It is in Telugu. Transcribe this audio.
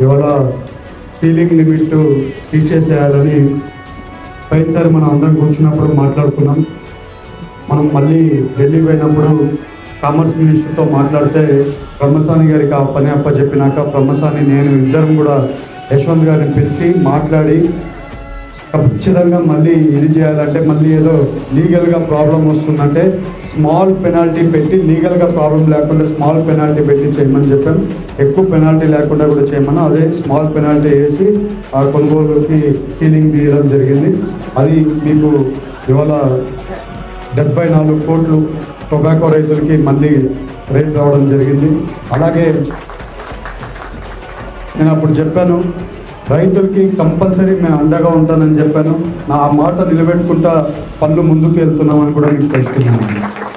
ఇవాళ సీలింగ్ లిమిట్ తీసేసేయాలని పైసారి మనం అందరం కూర్చున్నప్పుడు మాట్లాడుకున్నాం. మనం మళ్ళీ ఢిల్లీ పోయినప్పుడు కామర్స్ మినిస్టర్తో మాట్లాడితే బ్రహ్మసాని గారికి ఆ పని అప్ప చెప్పినాక బ్రహ్మసాని నేను ఇద్దరం కూడా యశ్వంత్ గారిని పిలిచి మాట్లాడి ఖచ్చితంగా మళ్ళీ ఇది చేయాలంటే మళ్ళీ ఏదో లీగల్గా ప్రాబ్లం వస్తుందంటే స్మాల్ పెనాల్టీ పెట్టి లీగల్గా ప్రాబ్లం లేకుండా స్మాల్ పెనాల్టీ పెట్టి చేయమని చెప్పాం ఎక్కువ పెనాల్టీ లేకుండా కూడా చేయమని అదే స్మాల్ పెనాల్టీ వేసి ఆ కొనుగోలుకి సీలింగ్ తీయడం జరిగింది. అది మీకు ఇవాళ డెబ్బై నాలుగు కోట్లు టొబాకో రైతులకి మళ్ళీ రేట్ రావడం జరిగింది. అలాగే నేను అప్పుడు చెప్పాను రైతులకి కంపల్సరీ మేము అండగా ఉంటానని చెప్పాను. నా మాట నిలబెట్టుకుంటా పళ్ళు ముందుకు వెళ్తున్నామని కూడా మీకు తెలుస్తున్నాను